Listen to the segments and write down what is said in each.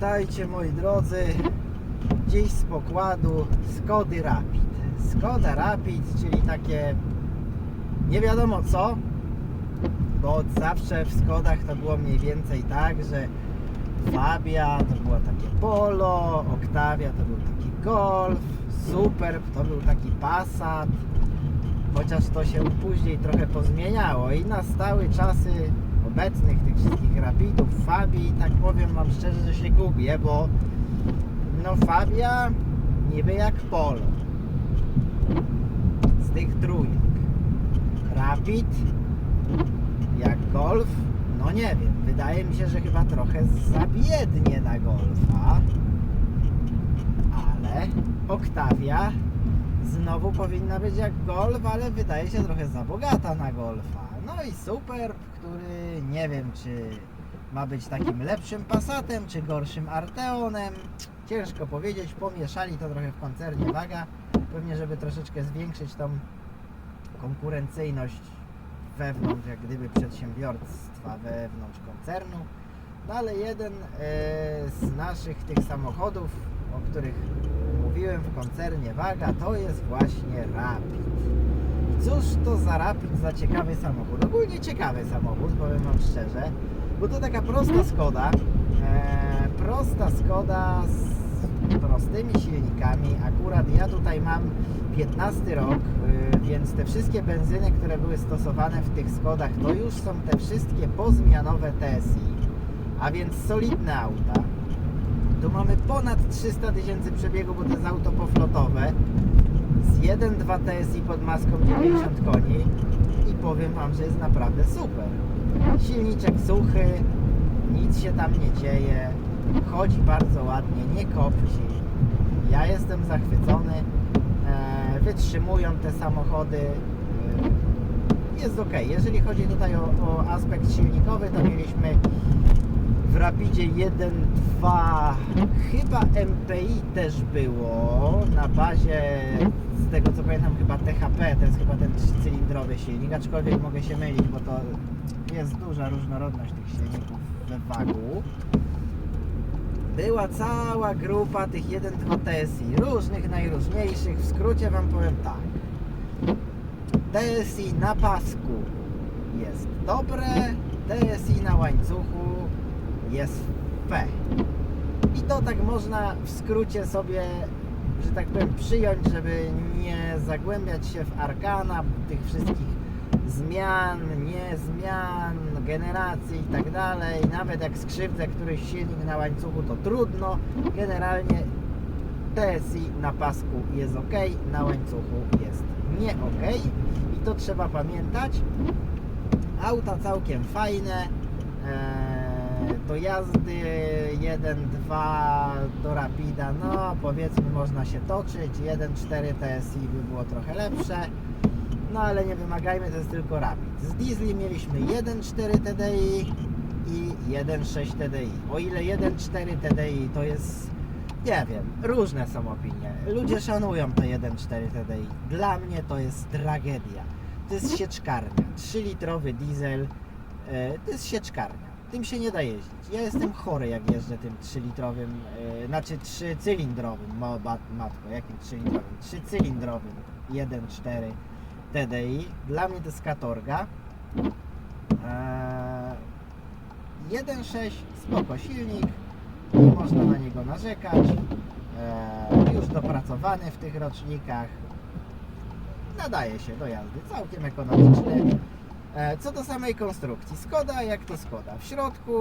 Witajcie moi drodzy. Dziś z pokładu Skody Rapid. Skoda Rapid, czyli takie nie wiadomo co, bo od zawsze w Skodach to było mniej więcej tak, że Fabia to było takie Polo, Octavia to był taki Golf, Superb to był taki Passat, chociaż to się później trochę pozmieniało i nastały czasy obecnych tych wszystkich Rapidów, Fabii, tak powiem Wam szczerze, że się gubię, bo no Fabia niby jak Polo z tych trójek. Rapid jak Golf, no nie wiem, wydaje mi się, że chyba trochę za biednie na Golfa, ale Octavia znowu powinna być jak Golf, ale wydaje się trochę za bogata na Golfa. No i Superb, który nie wiem czy ma być takim lepszym Passatem, czy gorszym Arteonem. Ciężko powiedzieć, pomieszali to trochę w koncernie Waga, pewnie żeby troszeczkę zwiększyć tą konkurencyjność wewnątrz, jak gdyby przedsiębiorstwa wewnątrz koncernu. No ale jeden e, z naszych tych samochodów, o których mówiłem w koncernie Waga, to jest właśnie Rapid. Cóż to za Rapid, za ciekawy samochód? Ogólnie ciekawy samochód, powiem Wam szczerze, bo to taka prosta Skoda, e, prosta Skoda z prostymi silnikami. Akurat ja tutaj mam 15 rok, y, więc te wszystkie benzyny, które były stosowane w tych Skodach, to już są te wszystkie pozmianowe TSI, a więc solidne auta. Tu mamy ponad 300 tysięcy przebiegu, bo to jest auto poflotowe z 1.2 TSI pod maską 90 koni i powiem Wam, że jest naprawdę super. Silniczek suchy, nic się tam nie dzieje, chodzi bardzo ładnie, nie kopci. Ja jestem zachwycony, e, wytrzymują te samochody. e, Jest ok. Jeżeli chodzi tutaj o, o aspekt silnikowy, to mieliśmy w Rapidzie 1.2 chyba MPI też było na bazie z tego co pamiętam chyba THP, to jest chyba ten trzycylindrowy silnik, aczkolwiek mogę się mylić, bo to jest duża różnorodność tych silników we wagu. Była cała grupa tych 1.2 TSI, różnych najróżniejszych, w skrócie Wam powiem tak. TSI na pasku jest dobre, TSI na łańcuchu jest P. I to tak można w skrócie sobie, że tak powiem, przyjąć, żeby nie zagłębiać się w arkana tych wszystkich zmian, nie zmian, generacji i tak dalej. Nawet jak skrzywdzę któryś silnik na łańcuchu, to trudno. Generalnie TSI na pasku jest ok, na łańcuchu jest nie ok. I to trzeba pamiętać. Auta całkiem fajne. Eee, do jazdy 1-2 do Rapida, no powiedzmy można się toczyć. 1.4 TSI by było trochę lepsze. No ale nie wymagajmy, to jest tylko Rapid. Z diesli mieliśmy 1.4 TDI i 1.6 TDI. O ile 1.4 TDI to jest, nie wiem, różne są opinie. Ludzie szanują te 1.4 TDI. Dla mnie to jest tragedia. To jest sieczkarnia. 3-litrowy diesel e, to jest sieczkarnia. Tym się nie da jeździć. Ja jestem chory jak jeżdżę tym 3-litrowym, e, znaczy 3-cylindrowym, ma- mat- matko, jakim 3-litrowym? 3-cylindrowym 1.4 TDI. Dla mnie to jest katorga. Eee, 1.6 spoko silnik, nie można na niego narzekać. Eee, już dopracowany w tych rocznikach. Nadaje się do jazdy, całkiem ekonomiczny. E, Co do samej konstrukcji, Skoda jak to Skoda. W środku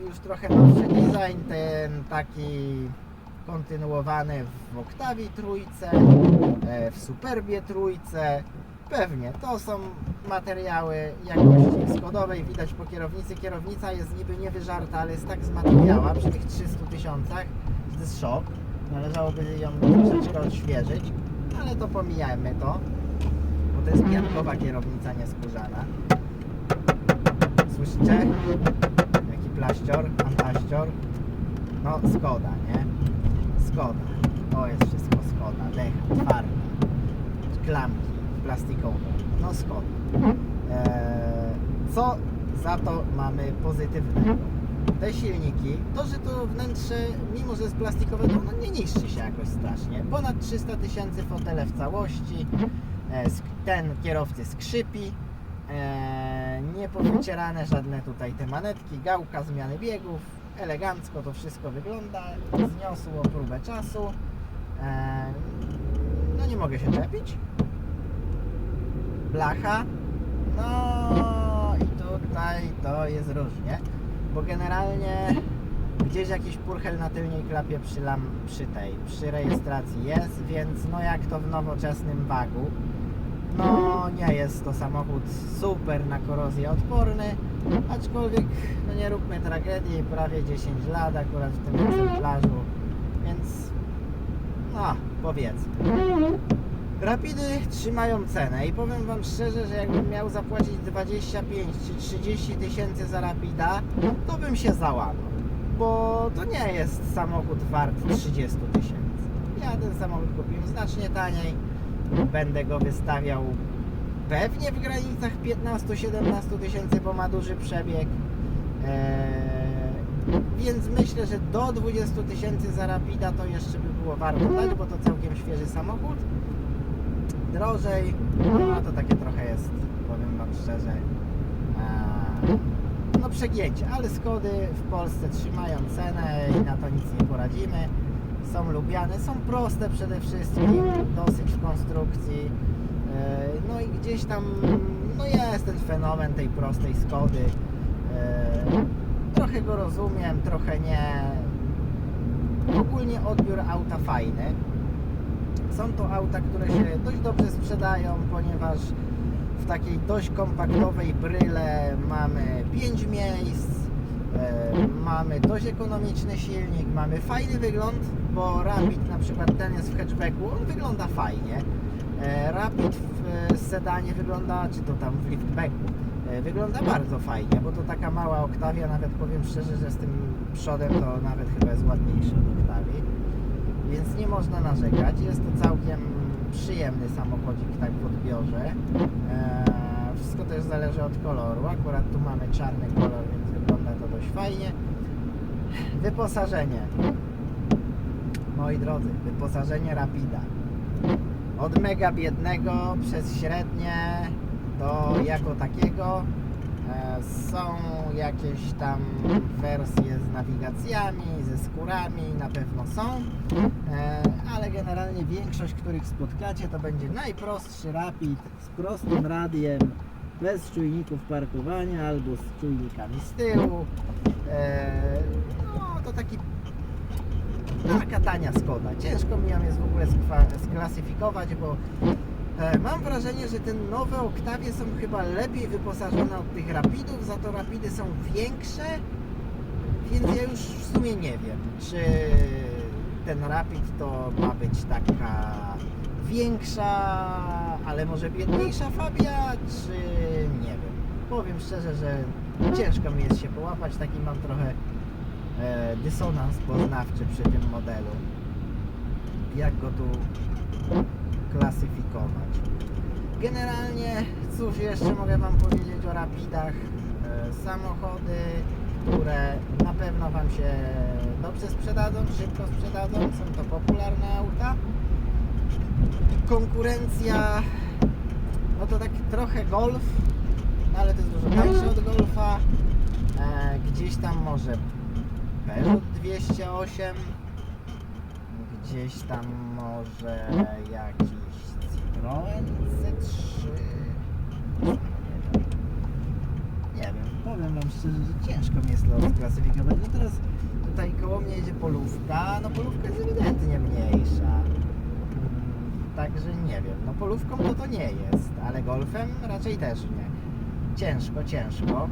już trochę nowszy design, ten taki kontynuowany w Octavii trójce, e, w Superbie trójce. Pewnie, to są materiały jakości skodowej, widać po kierownicy. Kierownica jest niby niewyżarta, ale jest tak zmateriała przy tych 300 tysiącach, to jest szok. Należałoby ją troszeczkę odświeżyć, ale to pomijajmy to, bo to jest piankowa kierownica, nie skórzana. Słyszycie? Jaki plaścior, antaścior. No, Skoda, nie? Skoda. To jest wszystko Skoda. Decha, twarda. Klamki plastikowe. No Skoda. Eee, co za to mamy pozytywnego? te silniki, to, że to wnętrze, mimo że jest plastikowe, to ono nie niszczy się jakoś strasznie. Ponad 300 tysięcy fotele w całości, e, sk- ten kierowcy skrzypi, e, nie powycierane żadne tutaj te manetki, gałka, zmiany biegów, elegancko to wszystko wygląda, zniosło próbę czasu, e, no nie mogę się czepić, blacha, no i tutaj to jest różnie, bo generalnie gdzieś jakiś purchel na tylnej klapie przy, lam, przy tej, przy rejestracji jest, więc no jak to w nowoczesnym wagu, no nie jest to samochód super na korozję odporny, aczkolwiek no nie róbmy tragedii, prawie 10 lat akurat w tym egzemplarzu, więc no powiedzmy. Rapidy trzymają cenę i powiem Wam szczerze, że jakbym miał zapłacić 25 czy 30 tysięcy za Rapida, to bym się załamał, bo to nie jest samochód wart 30 tysięcy. Ja ten samochód kupiłem znacznie taniej, będę go wystawiał pewnie w granicach 15-17 tysięcy, bo ma duży przebieg. Eee, więc myślę, że do 20 tysięcy za Rapida to jeszcze by było warto dać, bo to całkiem świeży samochód. Drożej, no to takie trochę jest, powiem Wam szczerze, eee, no przegięcie, ale Skody w Polsce trzymają cenę i na to nic nie poradzimy. Są lubiane, są proste przede wszystkim, dosyć w konstrukcji. Eee, No i gdzieś tam no jest ten fenomen tej prostej Skody. Eee, Trochę go rozumiem, trochę nie. Ogólnie odbiór auta fajny. Są to auta, które się dość dobrze sprzedają, ponieważ w takiej dość kompaktowej bryle mamy 5 miejsc, e, mamy dość ekonomiczny silnik, mamy fajny wygląd, bo Rapid na przykład ten jest w hatchbacku, on wygląda fajnie. E, Rapid w e, sedanie wygląda, czy to tam w liftbacku, e, wygląda bardzo fajnie, bo to taka mała Octavia, nawet powiem szczerze, że z tym przodem to nawet chyba jest ładniejszy od Octavii więc nie można narzekać. Jest to całkiem przyjemny samochodzik tak w odbiorze. Wszystko też zależy od koloru. Akurat tu mamy czarny kolor, więc wygląda to dość fajnie. Wyposażenie. Moi drodzy, wyposażenie Rapida. Od mega biednego przez średnie do jako takiego e, są jakieś tam wersje z nawigacjami, ze skórami, na pewno są, e, ale generalnie większość, których spotkacie, to będzie najprostszy Rapid z prostym radiem, bez czujników parkowania albo z czujnikami z tyłu. E, no to taki taka tania Skoda. Ciężko mi ją jest w ogóle sklasyfikować, bo e, mam wrażenie, że te nowe Oktawie są chyba lepiej wyposażone od tych Rapidów, za to Rapidy są większe, więc ja już w sumie nie wiem, czy ten Rapid to ma być taka większa, ale może biedniejsza Fabia, czy nie wiem. Powiem szczerze, że ciężko mi jest się połapać, taki mam trochę e, dysonans poznawczy przy tym modelu. Jak go tu klasyfikować? Generalnie, cóż jeszcze mogę Wam powiedzieć o Rapidach? E, samochody, które na pewno Wam się dobrze sprzedadzą, szybko sprzedadzą, są to popularne auta. Konkurencja, no to tak trochę Golf, ale to jest dużo tańsze od Golfa. E, gdzieś tam może Peugeot 208, gdzieś tam może jakiś Citroen C3. Nie wiem. Powiem Wam szczerze, że ciężko mi jest to sklasyfikować. No teraz tutaj koło mnie jedzie polówka, no polówka jest ewidentnie mniejsza. Także nie wiem, no polówką to to nie jest, ale golfem raczej też nie. Ciężko, ciężko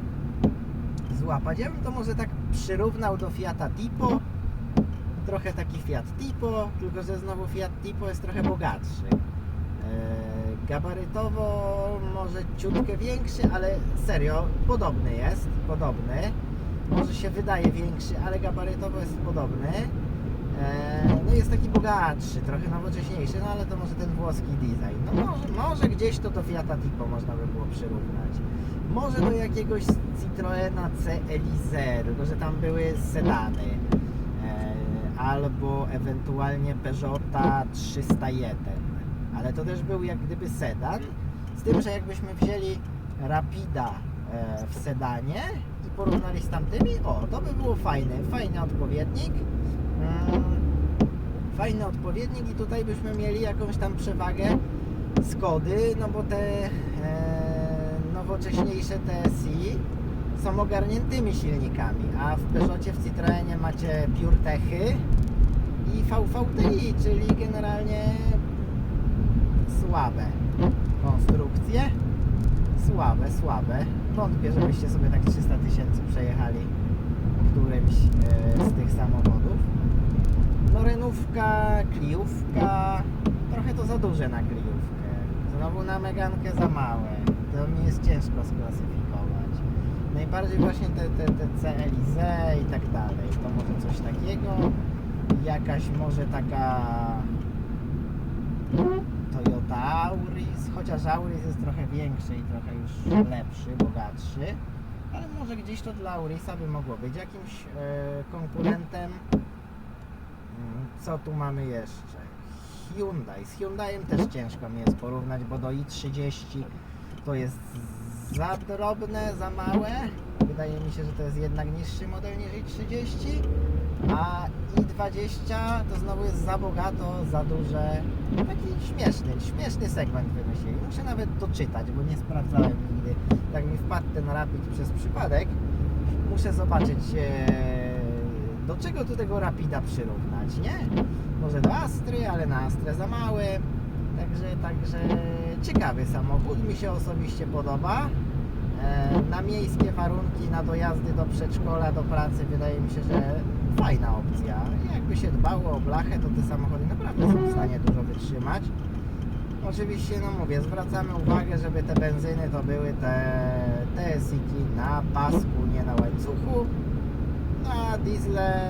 złapać. Ja bym to może tak przyrównał do Fiata Tipo. Trochę taki Fiat Tipo, tylko że znowu Fiat Tipo jest trochę bogatszy. Eee, gabarytowo może ciutkę większy, ale serio, podobny jest, podobny. Może się wydaje większy, ale gabarytowo jest podobny. E, no jest taki bogatszy, trochę nowocześniejszy, no ale to może ten włoski design. No może, może gdzieś to do Fiata Tipo można by było przyrównać. Może do jakiegoś Citroena C Elise, tylko że tam były sedany. E, albo ewentualnie Peugeota 301. Ale to też był jak gdyby sedan. Z tym, że jakbyśmy wzięli Rapida e, w sedanie i porównali z tamtymi, o, to by było fajne, fajny odpowiednik. Mm, fajny odpowiednik i tutaj byśmy mieli jakąś tam przewagę Skody, no bo te e, nowocześniejsze TSI są ogarniętymi silnikami, a w Peugeotie, w Citroenie macie PureTechy i VVTi, czyli generalnie słabe konstrukcje. Słabe, słabe. Wątpię, żebyście sobie tak 300 tysięcy przejechali którymś e, z tych samochodów. No renówka, kliówka, trochę to za duże na kliówkę. Znowu na megankę za małe. To mi jest ciężko sklasyfikować. Najbardziej właśnie te, te, te i tak dalej. To może coś takiego. Jakaś może taka Toyota Auris, chociaż Auris jest trochę większy i trochę już lepszy, bogatszy. Ale może gdzieś to dla Aurisa by mogło być jakimś e, konkurentem. Mm, Co tu mamy jeszcze? Hyundai. Z Hyundaiem też ciężko mi jest porównać, bo do i30 to jest za drobne, za małe. Wydaje mi się, że to jest jednak niższy model niż i30. A i20 to znowu jest za bogato, za duże. Taki śmieszny, śmieszny segment wymyślili. Muszę nawet doczytać, bo nie sprawdzałem nigdy. Tak mi wpadł ten Rapid przez przypadek. Muszę zobaczyć e, do czego tu tego Rapida przyrównać, nie? Może do Astry, ale na Astrę za mały. Także, także ciekawy samochód, mi się osobiście podoba. E, Na miejskie warunki, na dojazdy do przedszkola, do pracy wydaje mi się, że fajna opcja. Jakby się dbało o blachę, to te samochody naprawdę są w stanie dużo wytrzymać. Oczywiście, no mówię, zwracamy uwagę, żeby te benzyny to były te TSI na pasku, nie na łańcuchu. A diesle,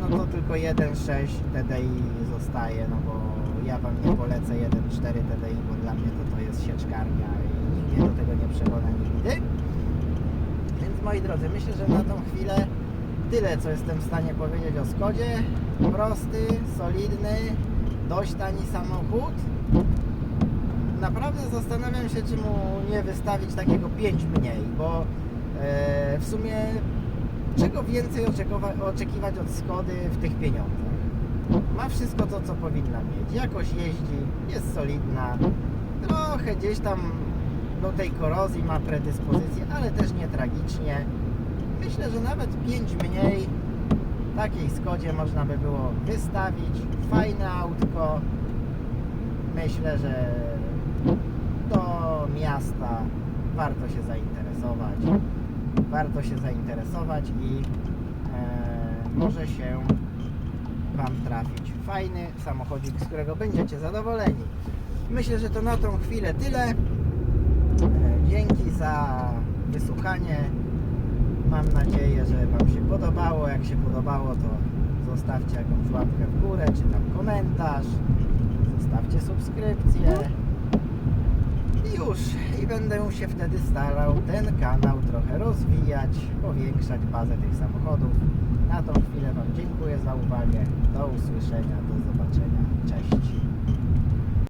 no to tylko 1.6 TDI zostaje, no bo ja Wam nie polecę 1.4 TDI, bo dla mnie to, to jest sieczkarnia i nikt mnie do tego nie przekona nigdy. Więc moi drodzy, myślę, że na tą chwilę tyle, co jestem w stanie powiedzieć o Skodzie. Prosty, solidny, dość tani samochód. Naprawdę zastanawiam się, czy mu nie wystawić takiego 5 mniej, bo e, w sumie czego więcej oczekiwać od Skody w tych pieniądzach? Ma wszystko to, co powinna mieć. Jakoś jeździ, jest solidna, trochę gdzieś tam do tej korozji ma predyspozycję, ale też nie tragicznie. Myślę, że nawet 5 mniej takiej Skodzie można by było wystawić. Fajne autko. Myślę, że do miasta warto się zainteresować. Warto się zainteresować i e, może się Wam trafić fajny samochodzik, z którego będziecie zadowoleni. Myślę, że to na tą chwilę tyle. E, Dzięki za wysłuchanie. Mam nadzieję, że Wam się podobało. Jak się podobało, to zostawcie jakąś łapkę w górę, czy tam komentarz. Zostawcie subskrypcję. I już. I będę się wtedy starał ten kanał trochę rozwijać, powiększać bazę tych samochodów. Na tą chwilę Wam dziękuję za uwagę. Do usłyszenia, do zobaczenia. Cześć.